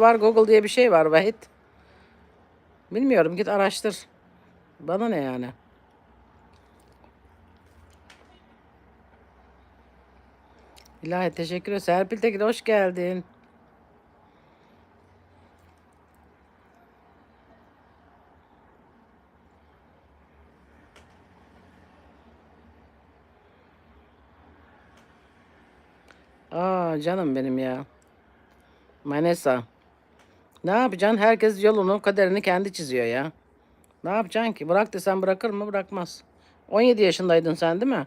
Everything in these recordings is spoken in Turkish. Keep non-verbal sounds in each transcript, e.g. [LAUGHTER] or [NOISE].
var Google diye bir şey var Vahit. Bilmiyorum git araştır. Bana ne yani? İlahi teşekkür ederim. Serpil Tekin hoş geldin. Aa canım benim ya. Manesa. Ne yapacaksın? Herkes yolunu, kaderini kendi çiziyor ya. Ne yapacaksın ki? Bırak desen bırakır mı? Bırakmaz. 17 yaşındaydın sen değil mi?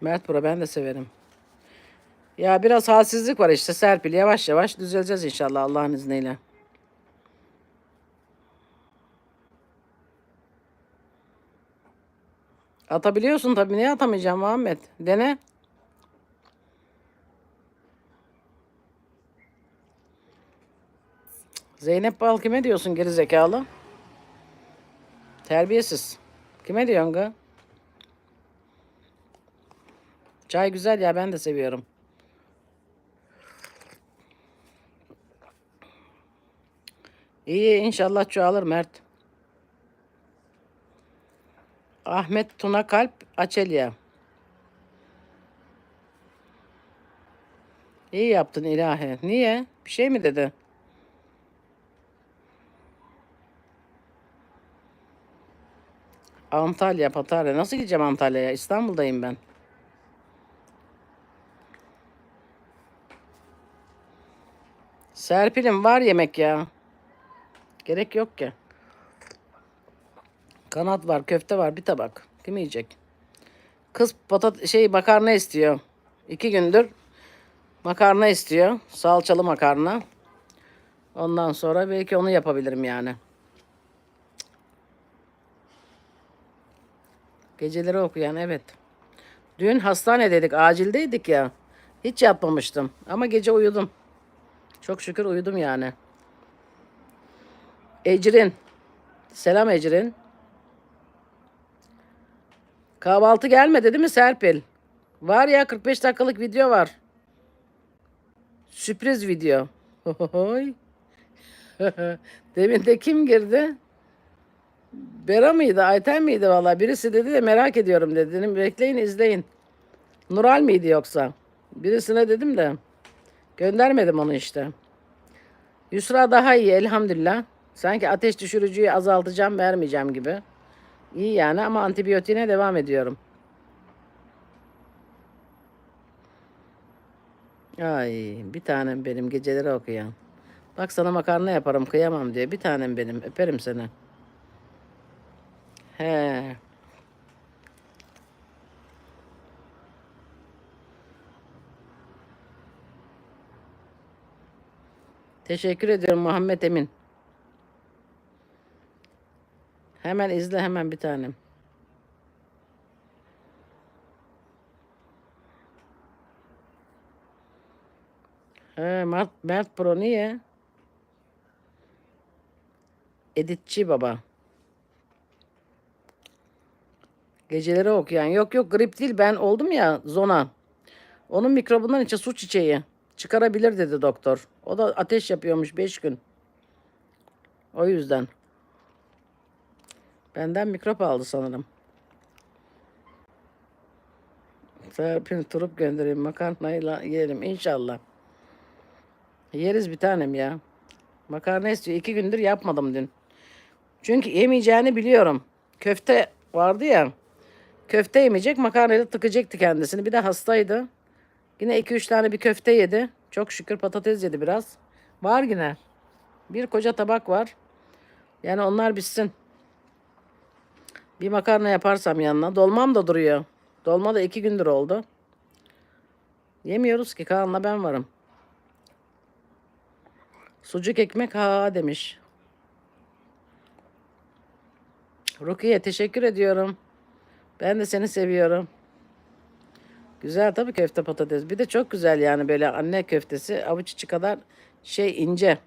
Mert Bura ben de severim. Ya biraz halsizlik var işte Serpil. Yavaş yavaş düzeleceğiz inşallah Allah'ın izniyle. Atabiliyorsun tabii. Niye atamayacağım Muhammed? Dene. Zeynep Bal kime diyorsun geri zekalı? Terbiyesiz. Kime diyorsun gı? Çay güzel ya ben de seviyorum. İyi inşallah çoğalır Mert. Ahmet Tuna Kalp Açelya. İyi yaptın ilahi. Niye? Bir şey mi dedi? Antalya, Patarya. Nasıl gideceğim Antalya'ya? İstanbul'dayım ben. Serpil'im var yemek ya. Gerek yok ki. Kanat var, köfte var, bir tabak. Kim yiyecek? Kız patat şey makarna istiyor. İki gündür makarna istiyor. Salçalı makarna. Ondan sonra belki onu yapabilirim yani. Geceleri okuyan evet. Dün hastanedeydik, acildeydik ya. Hiç yapmamıştım ama gece uyudum. Çok şükür uyudum yani. Ecrin. Selam Ecrin. Kahvaltı gelmedi değil mi Serpil? Var ya 45 dakikalık video var. Sürpriz video. [LAUGHS] [LAUGHS] Demin de kim girdi? Bera mıydı? Ayten miydi valla? Birisi dedi de merak ediyorum dedi. Dedim bekleyin izleyin. Nural miydi yoksa? Birisine dedim de. Göndermedim onu işte. Yusra daha iyi elhamdülillah. Sanki ateş düşürücüyü azaltacağım vermeyeceğim gibi. İyi yani ama antibiyotiğine devam ediyorum. Ay bir tanem benim geceleri okuyan. Bak sana makarna yaparım kıyamam diye. Bir tanem benim öperim seni. Teşekkür ediyorum Muhammed Emin. Hemen izle hemen bir tanem. He, Mert, Mert Pro niye? Editçi baba. Geceleri okuyan. Yok yok grip değil ben oldum ya zona. Onun mikrobundan içe su çiçeği. Çıkarabilir dedi doktor. O da ateş yapıyormuş 5 gün. O yüzden. Benden mikrop aldı sanırım. Serpil turup göndereyim makarnayla yiyelim inşallah. Yeriz bir tanem ya. Makarna istiyor. İki gündür yapmadım dün. Çünkü yemeyeceğini biliyorum. Köfte vardı ya. Köfte yemeyecek makarnayla tıkacaktı kendisini. Bir de hastaydı. Yine iki üç tane bir köfte yedi. Çok şükür patates yedi biraz. Var yine. Bir koca tabak var. Yani onlar bitsin. Bir makarna yaparsam yanına. Dolmam da duruyor. Dolma da iki gündür oldu. Yemiyoruz ki Kaan'la ben varım. Sucuk ekmek ha demiş. Rukiye teşekkür ediyorum. Ben de seni seviyorum. Güzel tabii köfte patates. Bir de çok güzel yani böyle anne köftesi avuç içi kadar şey ince.